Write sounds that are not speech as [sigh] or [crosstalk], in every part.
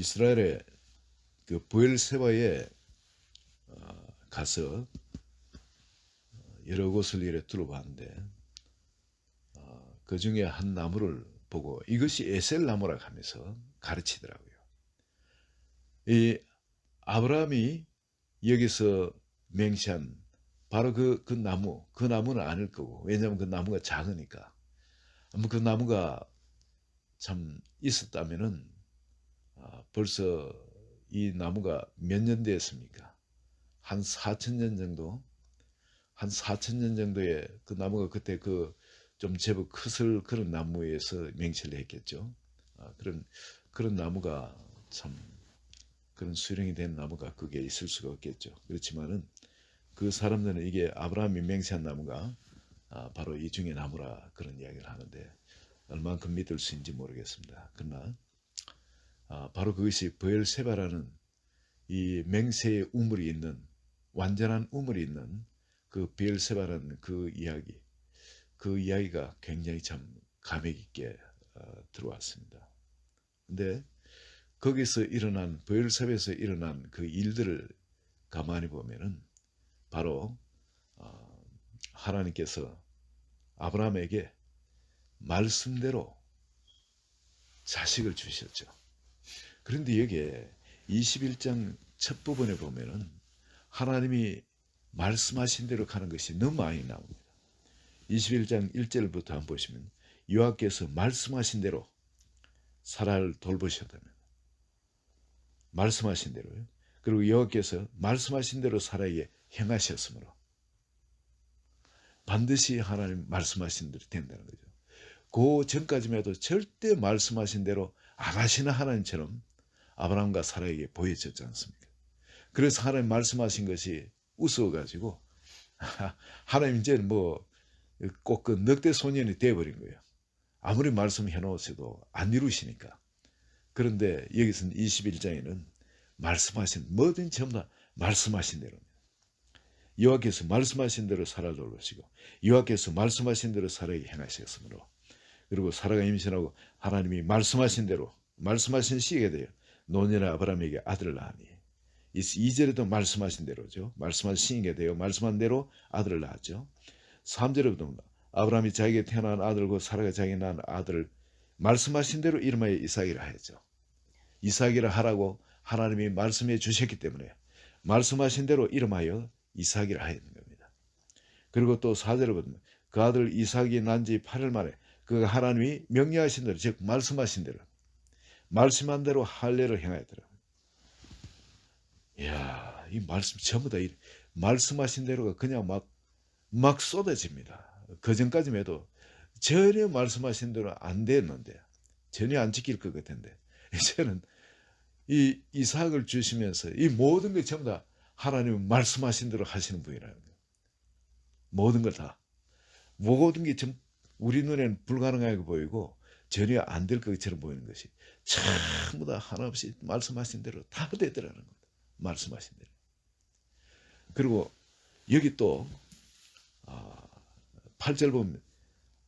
이스라엘의 그 부엘세바에 어, 가서 어, 여러 곳을 이래 둘러봤는데 어, 그 중에 한 나무를 보고 이것이 에셀 나무라 하면서 가르치더라고요. 이 아브라함이 여기서 맹세한 바로 그, 그 나무, 그 나무는 아닐 거고, 왜냐하면 그 나무가 작으니까. 아마 그 나무가 참 있었다면은, 아, 벌써 이 나무가 몇년 됐습니까? 한 4천 년 정도? 한 4천 년 정도의 그 나무가 그때 그 좀 제법 크슬 그런 나무에서 맹세를 했겠죠. 아, 그런, 그런 나무가 참, 그런 수령이 된 나무가 그게 있을 수가 없겠죠. 그렇지만은 그 사람들은 이게 아브라함이 맹세한 나무가 아, 바로 이 중의 나무라 그런 이야기를 하는데 얼만큼 믿을 수 있는지 모르겠습니다. 그러나 아, 바로 그것이 부엘세바라는 이 맹세의 우물이 있는 완전한 우물이 있는 그 부엘세바라는 그 이야기 그 이야기가 굉장히 참 감격 있게 어, 들어왔습니다. 근데 거기서 일어난 부엘세바에서 일어난 그 일들을 가만히 보면은 바로 어, 하나님께서 아브라함에게 말씀대로 자식을 주셨죠. 그런데 여기에 21장 첫 부분에 보면은 하나님이 말씀하신 대로 가는 것이 너무 많이 나옵니다. 21장 1절부터 한번 보시면 여호와께서 말씀하신 대로 사라를 돌보셨다면 말씀하신 대로요. 그리고 여호와께서 말씀하신 대로 사라에게 행하셨으므로 반드시 하나님 말씀하신 대로 된다는 거죠. 그 전까지만 해도 절대 말씀하신 대로 안 하시는 하나님처럼 아브라함과 사라에게 보여졌지 않습니까? 그래서 하나님 말씀하신 것이 우스워가지고 [laughs] 하나님 이제는 뭐꼭 그 넉대 소년이 돼버린 거예요. 아무리 말씀해 놓으셔도 안 이루시니까. 그런데 여기서는 21장에는 말씀하신 뭐든 전부 다 말씀하신 대로입니다. 여호와께서 말씀하신 대로 살아 돌보시고 여호와께서 말씀하신 대로 사라에게 행하셨으므로 그리고 사라가 임신하고 하나님이 말씀하신 대로 말씀하신 시기에 대해 노년의 아브라함에게 아들을 낳으니 이절에도 말씀하신 대로죠. 말씀하신 시기에 대해 말씀한 대로 아들을 낳았죠. 3절에도 아브라함이 자기에게 태어난 아들과 사라가 자기에게 낳은 아들을 말씀하신 대로 이름하여 이삭이라 하였죠. 이삭이라 하라고 하나님이 말씀해 주셨기 때문에 말씀하신 대로 이름하여 이삭이라 하였는 겁니다. 그리고 또 4절을 보면 그 아들 이삭이 난 지 8일 만에 그 하나님이 명령하신 대로 즉 말씀하신 대로 말씀한 대로 할례를 행하였더라. 이야 이 말씀 전부 다 이, 말씀하신 대로가 그냥 막 막 쏟아집니다. 그 전까지만 해도 전혀 말씀하신 대로 안 됐는데 전혀 안 지킬 것 같은데 [laughs] 이제는 이 이삭을 주시면서 이 모든 게 전부 다 하나님 말씀하신 대로 하시는 분이라는 거예요. 모든 걸 다. 모든 게 전, 우리 눈에는 불가능하게 보이고 전혀 안 될 것처럼 보이는 것이 전부 다 하나 없이 말씀하신 대로 다 되더라는 겁니다. 말씀하신 대로. 그리고 여기 또 8절 보면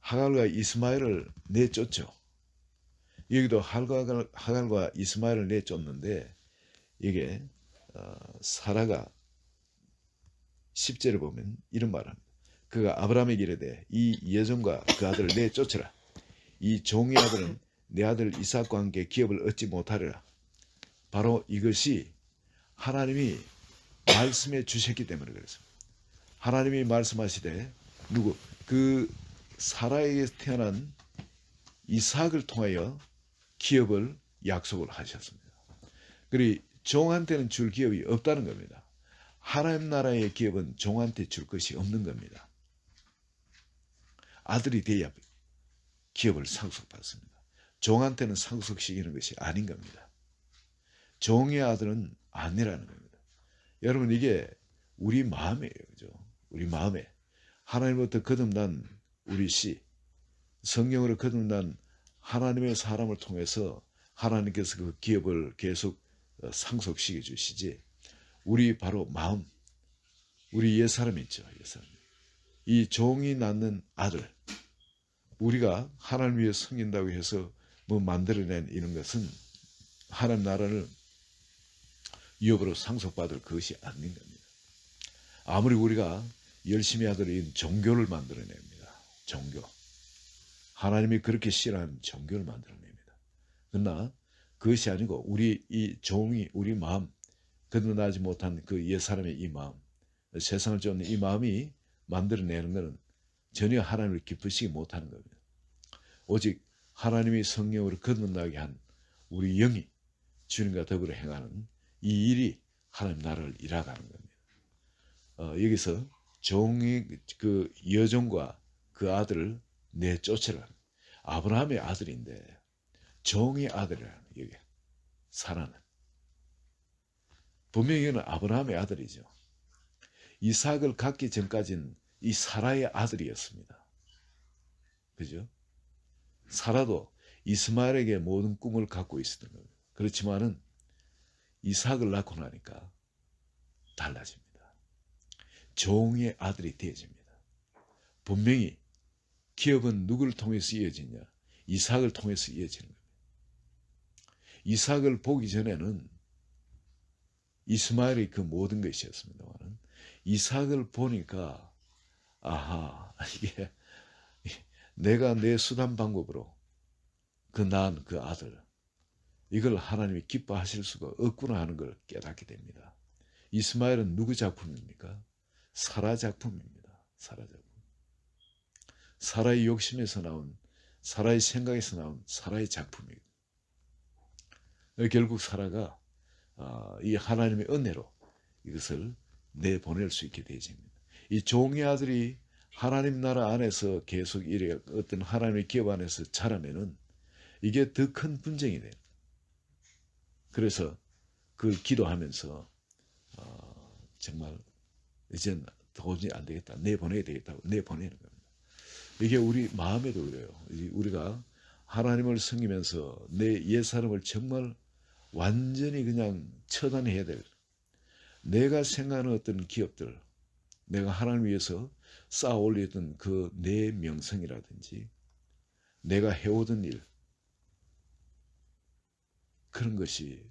하갈과 이스마엘을 내쫓죠. 여기도 하갈과, 하갈과 이스마엘을 내쫓는데 이게 어, 사라가 10절을 보면 이런 말합니다. 그가 아브라함에게 이르되 이 여종과 그 아들을 내쫓으라. 이 종의 아들은 내 아들 이삭과 함께 기업을 얻지 못하리라. 바로 이것이 하나님이 말씀해 주셨기 때문에 그렇습니다. 하나님이 말씀하시되 누구 그 사라에게 태어난 이삭을 통하여 기업을 약속을 하셨습니다. 그리고 종한테는 줄 기업이 없다는 겁니다. 하나님 나라의 기업은 종한테 줄 것이 없는 겁니다. 아들이 돼야 기업을 상속받습니다. 종한테는 상속시키는 것이 아닌 겁니다. 종의 아들은 아니라는 겁니다. 여러분 이게 우리 마음이에요. 그죠? 우리 마음에 하나님부터 거듭난 우리 씨 성령으로 거듭난 하나님의 사람을 통해서 하나님께서 그 기업을 계속 어, 상속시켜 주시지 우리 바로 마음 우리 옛사람 있죠 옛사람 이 종이 낳는 아들 우리가 하나님 위해 섬긴다고 해서 뭐 만들어낸 이런 것은 하나님 나라를 위협으로 상속받을 것이 아닌 겁니다. 아무리 우리가 열심히 하더라도 종교를 만들어냅니다. 종교. 하나님이 그렇게 싫어하는 종교를 만들어냅니다. 그러나 그것이 아니고 우리 이 종이 우리 마음 거듭나지 못한 그 옛사람의 이 마음 세상을 쫓는 이 마음이 만들어내는 것은 전혀 하나님을 기쁘시게 못하는 겁니다. 오직 하나님이 성령으로 거듭나게 한 우리 영이 주님과 더불어 행하는 이 일이 하나님 나라를 일어가는 겁니다. 어, 여기서 종이 그 여종과 그 아들을 내쫓으라. 아브라함의 아들인데 종의 아들이라는 여기 사라는 분명히 이는 아브라함의 아들이죠. 이삭을 갖기 전까지는 이 사라의 아들이었습니다. 그죠? 사라도 이스마엘에게 모든 꿈을 갖고 있었던 겁니다. 그렇지만은 이삭을 낳고 나니까 달라집니다. 종의 아들이 되어집니다. 분명히 기업은 누구를 통해서 이어지냐? 이삭을 통해서 이어지는 겁니다. 이삭을 보기 전에는 이스마엘이 그 모든 것이었습니다만 이삭을 보니까 아하 이게 내가 내 수단 방법으로 그 낳은 그 아들 이걸 하나님이 기뻐하실 수가 없구나 하는 걸 깨닫게 됩니다. 이스마엘은 누구 작품입니까? 사라 작품입니다. 사라 작품. 사라의 욕심에서 나온 사라의 생각에서 나온 사라의 작품입니다. 결국 사라가 아, 이 하나님의 은혜로 이것을 내보낼 수 있게 되집니다. 이 종의 아들이 하나님 나라 안에서 계속 이래 어떤 하나님의 기업 안에서 자라면은 이게 더 큰 분쟁이 돼요. 그래서 그걸 기도하면서 어, 정말 이젠 도저히 안 되겠다. 내보내야 되겠다고 내보내는 겁니다. 이게 우리 마음에도 그래요. 우리가 하나님을 섬기면서 내 옛사람을 정말 완전히 그냥 처단해야 될 내가 생각하는 어떤 기업들 내가 하나님 위해서 쌓아 올리던 그 내 명성이라든지 내가 해오던 일 그런 것이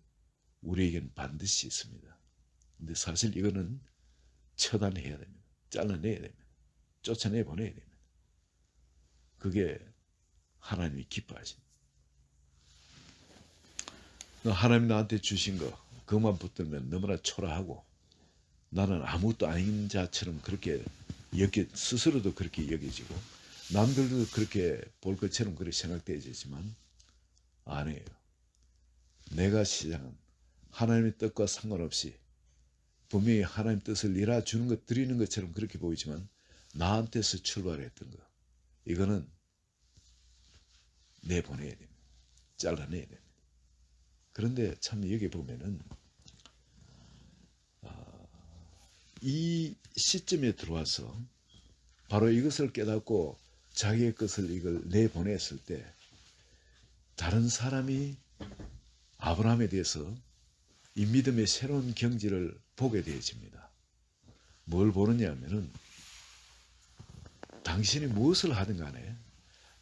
우리에겐 반드시 있습니다. 근데 사실 이거는 처단해야 됩니다. 잘라내야 됩니다. 쫓아내 보내야 됩니다. 그게 하나님이 기뻐하십니다. 하나님 나한테 주신 거 그것만 붙들면 너무나 초라하고 나는 아무것도 아닌 자처럼 그렇게 여기 스스로도 그렇게 여겨지고 남들도 그렇게 볼 것처럼 그렇게 생각되지만 아니에요. 내가 시작한 하나님의 뜻과 상관없이 분명히 하나님 뜻을 이뤄주는 것 드리는 것처럼 그렇게 보이지만 나한테서 출발했던 거 이거는 내보내야 됩니다. 잘라내야 됩니다. 그런데 참 여기 보면은 아, 이 시점에 들어와서 바로 이것을 깨닫고 자기의 것을 이걸 내보냈을 때 다른 사람이 아브라함에 대해서 이 믿음의 새로운 경지를 보게 되어집니다. 뭘 보느냐 하면은 당신이 무엇을 하든 간에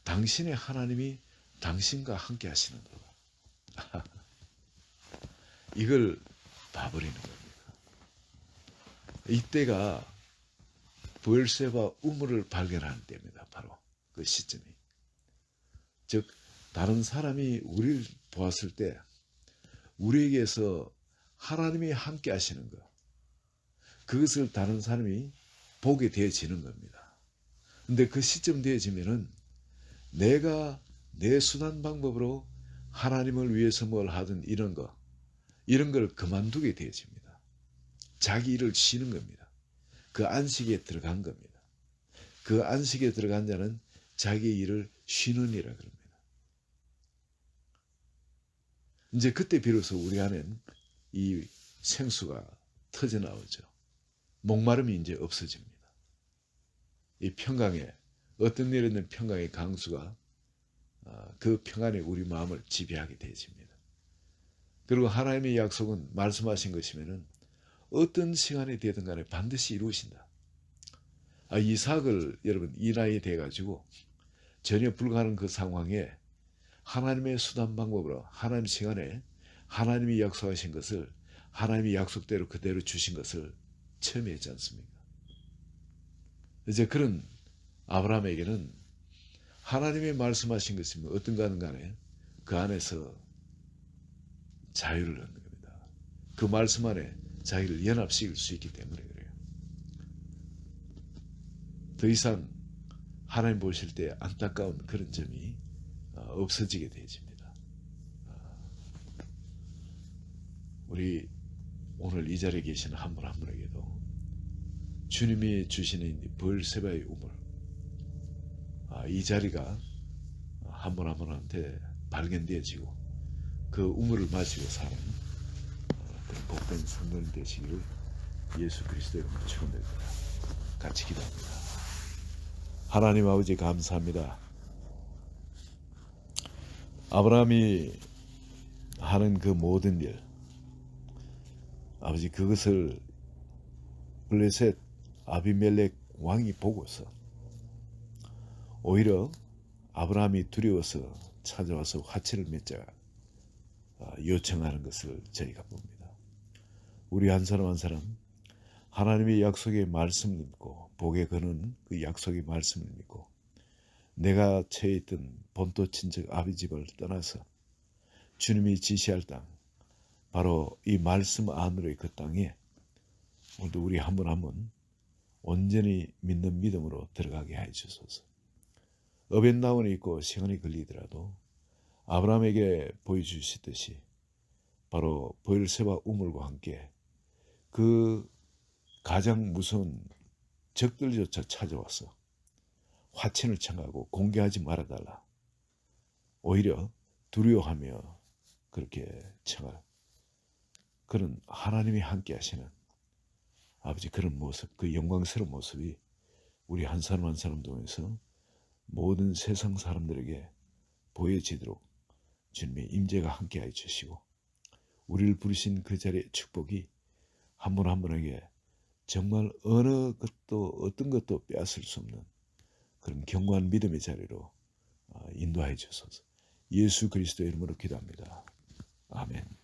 당신의 하나님이 당신과 함께 하시는 것. [laughs] 이걸 봐버리는 겁니다. 이때가 부엘세바 우물을 발견하는 때입니다. 바로 그 시점이. 즉 다른 사람이 우리를 보았을 때 우리에게서 하나님이 함께 하시는 것 그것을 다른 사람이 보게 되어지는 겁니다. 근데 그 시점 되어지면은 내가 내 순한 방법으로 하나님을 위해서 뭘 하든 이런 거 이런 걸 그만두게 되어집니다. 자기 일을 쉬는 겁니다. 그 안식에 들어간 겁니다. 그 안식에 들어간 자는 자기 일을 쉬는 이라 그럽니다. 이제 그때 비로소 우리 안엔 이 생수가 터져 나오죠. 목마름이 이제 없어집니다. 이 평강에 어떤 일이든 평강의 강수가 아, 그 평안에 우리 마음을 지배하게 되어집니다. 그리고 하나님의 약속은 말씀하신 것이면은 어떤 시간이 되든 간에 반드시 이루신다. 아, 이삭을 여러분 이 나이에 돼 가지고 전혀 불가능한 그 상황에 하나님의 수단 방법으로 하나님 시간에 하나님이 약속하신 것을 하나님이 약속대로 그대로 주신 것을 체험했지 않습니까? 이제 그런 아브라함에게는 하나님이 말씀하신 것이 뭐 어떤 가는 간에 그 안에서 자유를 얻는 겁니다. 그 말씀 안에 자기를 연합시킬 수 있기 때문에 그래요. 더 이상 하나님 보실 때 안타까운 그런 점이 어, 없어지게 되어집니다. 어, 우리 오늘 이 자리에 계시는 한 분 한 분에게도 주님이 주시는 이 벌세바의 우물 아, 이 자리가 한 분 한 분한테 발견되어지고 그 우물을 마시고 사는 복된 성도님 되시기를 예수 그리스도의 이름으로 축원드립니다. 같이 기도합니다. 하나님 아버지 감사합니다. 아브라함이 하는 그 모든 일, 아버지 그것을 블레셋 아비멜렉 왕이 보고서 오히려 아브라함이 두려워서 찾아와서 화채를 맺자 아, 요청하는 것을 저희가 봅니다. 우리 한 사람 한 사람 하나님의 약속의 말씀을 믿고 복에 거는 그 약속의 말씀을 믿고 내가 처해 있던 본토 친척 아비 집을 떠나서 주님이 지시할 땅 바로 이 말씀 안으로의 그 땅에 오늘도 우리 한 분 한 분 온전히 믿는 믿음으로 들어가게 해 주소서. 어벤나원이 있고 시간이 걸리더라도 아브라함에게 보여주시듯이 바로 보일세바 우물과 함께 그 가장 무서운 적들조차 찾아와서 화친을 청하고 공개하지 말아달라. 오히려 두려워하며 그렇게 청할 그런 하나님이 함께 하시는 아버지 그런 모습, 그 영광스러운 모습이 우리 한 사람 한 사람 통해서 모든 세상 사람들에게 보여지도록 주님의 임재가 함께하여 주시고 우리를 부르신 그 자리의 축복이 한분한 분에게 정말 어느 것도 어떤 것도 빼앗을 수 없는 그런 견고한 믿음의 자리로 어, 인도하여 주소서. 예수 그리스도의 이름으로 기도합니다. 아멘.